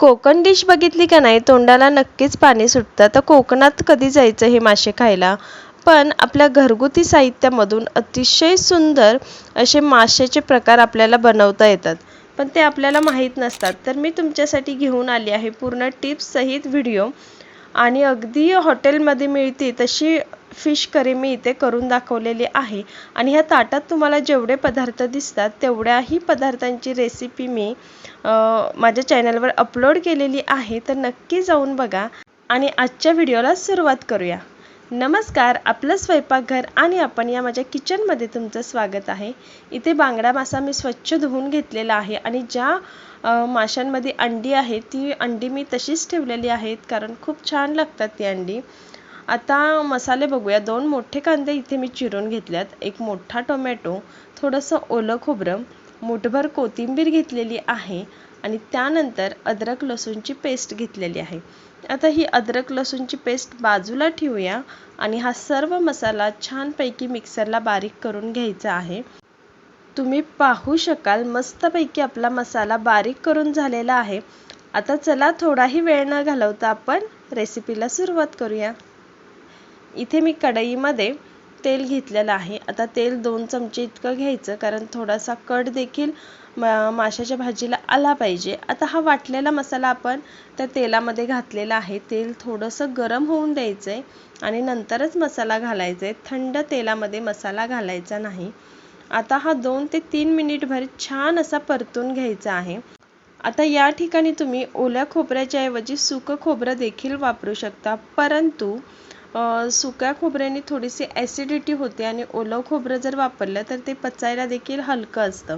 Konkan dish बघितली का नाही तोंडाला नक्कीच पाणी सुटतं. तर कोकणात कधी जायचं हे मासे खायला? पण आपल्या घरगुती साहित्यामधून अतिशय सुंदर असे माशाचे प्रकार आपल्याला बनवता येतात. पण ते आपल्याला माहीत नसतात. तर मी तुमच्यासाठी घेऊन आली आहे पूर्ण टिप्ससहित व्हिडिओ. आणि अगदी हॉटेलमध्ये मिळते तशी फिश करी मी इथे करून दाखवलेली आहे. आणि ह्या ताटात तुम्हाला जेवढे पदार्थ दिसतात तेवढ्याही पदार्थांची रेसिपी मी माझ्या चॅनलवर अपलोड केलेली आहे. तर नक्की जाऊन बघा. आणि आजच्या व्हिडिओला सुरुवात करूया. नमस्कार आपलं स्वयंपाकघर आणि आपण या माझ्या किचनमध्ये तुमचं स्वागत आहे. इथे बांगडा मासा मी स्वच्छ धुवून घेतलेला आहे आणि ज्या माशांमध्ये अंडी आहे ती अंडी मी तशीच ठेवलेली आहेत कारण खूप छान लागतात ती अंडी. आता मसाले बघूया. दोन मोठे कांदे इथे मी चिरून घेतल्यात. एक मोठा टोमॅटो थोडंसं ओलं खोबरं मुठभर कोथिंबीर घेतलेली आहे आणि त्यानंतर अद्रक लसूणची पेस्ट घेतलेली आहे. आता ही अद्रक लसूणची पेस्ट बाजूला ठेवूया आणि हा सर्व मसाला छानपैकी मिक्सरला बारीक करून घ्यायचा आहे. तुम्ही पाहू शकाल मस्तपैकी आपला मसाला बारीक करून झालेला आहे. आता चला थोडाही वेळ न घालवता आपण रेसिपीला सुरुवात करूया. इथे मी कढईमध्ये तेल घेतलेलं आहे. आता तेल दोन चमचे इतकं घ्यायचं कारण थोडासा कट देखील माशाच्या भाजीला आला पाहिजे. आता हा वाटलेला मसाला आपण त्या तेलामध्ये घातलेला आहे. तेल थोडंसं गरम होऊन द्यायचं आहे आणि नंतरच मसाला घालायचा आहे थंड तेलामध्ये मसाला घालायचा नाही. आता हा दोन ते तीन मिनिटभर छान असा परतून घ्यायचा आहे. आता या ठिकाणी तुम्ही ओल्या खोबऱ्याच्या ऐवजी सुकं खोबरं देखील वापरू शकता. परंतु सुक्या खोबऱ्याने थोडीशी ॲसिडिटी होते आणि ओलं खोबरं जर वापरलं तर ते पचायला देखील हलकं असतं.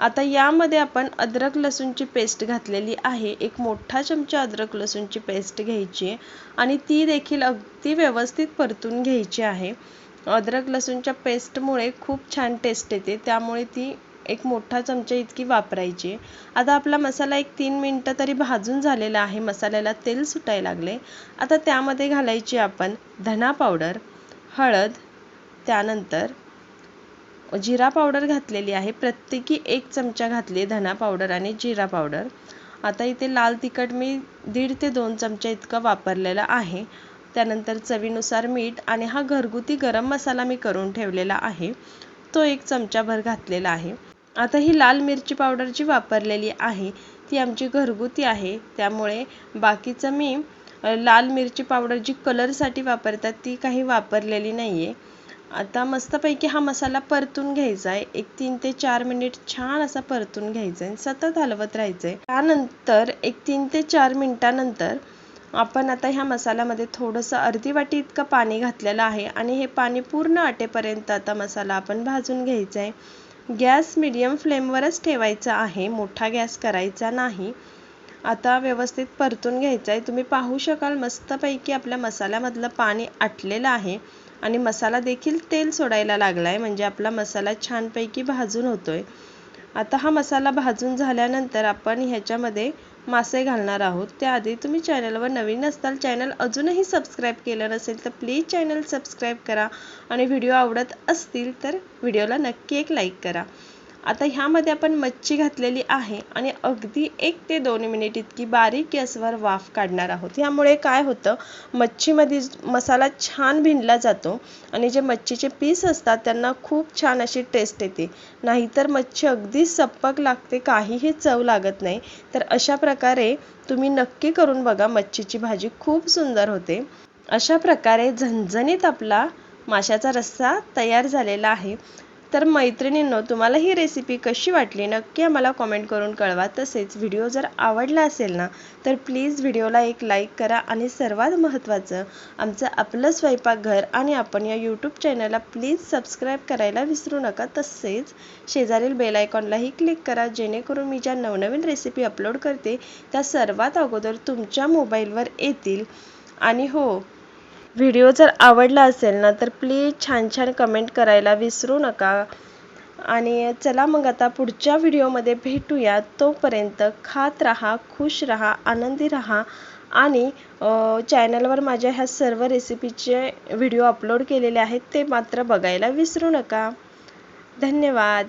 आता यामध्ये आपण अद्रक लसूणची पेस्ट घातलेली आहे. एक मोठा चमचा अद्रक लसूणची पेस्ट घ्यायची आहे आणि ती देखील अगदी व्यवस्थित परतून घ्यायची आहे. अद्रक लसूणच्या पेस्टमुळे खूप छान टेस्ट येते. त्यामुळे ती एक मोठा चमचा इतकी वापरायची. आता आपला मसाला एक तीन मिनटं तरी भाजून झालेला आहे. मसाल्याला तेल सुटायला लागले. आता त्यामध्ये घालायची आपण धना पावडर हळद त्यानंतर जिरा पावडर घातलेली आहे. प्रत्येकी एक चमचा घातली धना पावडर आणि जिरा पावडर. आता इथे लाल तिखट मी दीड ते दोन चमचा इतकं वापरलेलं आहे. त्यानंतर चवीनुसार मीठ आणि हा घरगुती गरम मसाला मी करून ठेवलेला आहे. तो एक चमचाभर घातलेला आहे. आता ही लाल मिरची पावडर जी वापरलेली आहे ती आमची घरगुती आहे. त्यामुळे बाकीचं मी लाल मिरची पावडर जी कलरसाठी वापरतात ती काही वापरलेली नाही आहे आता मस्तपैकी हा मसाला परतून घ्यायचा आहे एक तीन ते चार मिनिट छान असा परतून घ्यायचा आहे सतत हलवत राहायचं आहे त्यानंतर एक तीन ते चार मिनिटानंतर आपण आता ह्या मसाल्यामध्ये थोडंसं अर्धी वाटी इतकं पाणी घातलेलं आहे आणि हे पाणी पूर्ण आटेपर्यंत आता मसाला आपण भाजून घ्यायचा आहे गॅस मिडियम फ्लेमवरच ठेवायचा आहे मोठा गॅस करायचा नाही. आता व्यवस्थित परतून घ्यायचा आहे तुम्ही पाहू शकाल मस्तपैकी आपल्या मसाल्यामधलं पाणी आटलेलं आहे आणि मसाला देखील तेल सोडायला लागला आहे म्हणजे आपला मसाला छानपैकी भाजून होतोय. आता हा मसाला भाजून झाल्यानंतर आपण ह्याच्यामध्ये मासे घालणार आहोत. त्याआधी तुम्ही चॅनलवर नवीन असताल चॅनल अजूनही सबस्क्राईब केलं नसेल तर प्लीज चॅनल सबस्क्राईब करा. आणि व्हिडिओ आवडत असतील तर व्हिडिओला नक्की एक लाईक करा. आता ह्यामध्ये आपण मच्छी घातलेली आहे आणि अगदी एक ते दोन मिनिट इतकी बारीक गॅसवर वाफ काढणार आहोत. यामुळे काय होतं मच्छीमध्ये मसाला छान भिनला जातो आणि जे मच्छीचे पीस असतात त्यांना खूप छान अशी टेस्ट येते. नाहीतर मच्छी अगदी सप्पक लागते काहीही चव लागत नाही. तर अशा प्रकारे तुम्ही नक्की करून बघा मच्छीची भाजी खूप सुंदर होते. अशा प्रकारे झणझणीत आपला माशाचा रस्सा तयार झालेला आहे. तर मैत्रिणींनो तुम्हाला ही रेसिपी कशी वाटली? नक्की आम्हाला कॉमेंट करून कळवा. तसेच व्हिडिओ जर आवडला असेल ना तर प्लीज व्हिडिओला एक लाईक करा आणि सर्वात महत्त्वाचं आमचं आपलं स्वयंपाकघर आणि आपण या यूट्यूब चॅनलला प्लीज सबस्क्राईब करायला विसरू नका. तसेच शेजारील बेल आयकॉनलाही क्लिक करा जेणेकरून मी ज्या नवनवीन रेसिपी अपलोड करते त्या सर्वात अगोदर तुमच्या मोबाईलवर येतील. आणि हो व्हिडिओ जर आवडला असेल ना तर प्लीज छान छान कमेंट करायला विसरू नका. आणि चला मग आता पुढच्या व्हिडिओमध्ये भेटूया. तोपर्यंत खात राहा खुश राहा आनंदी राहा. आणि चॅनलवर माझ्या ह्या सर्व रेसिपीचे व्हिडिओ अपलोड केलेले आहेत ते मात्र बघायला विसरू नका. धन्यवाद.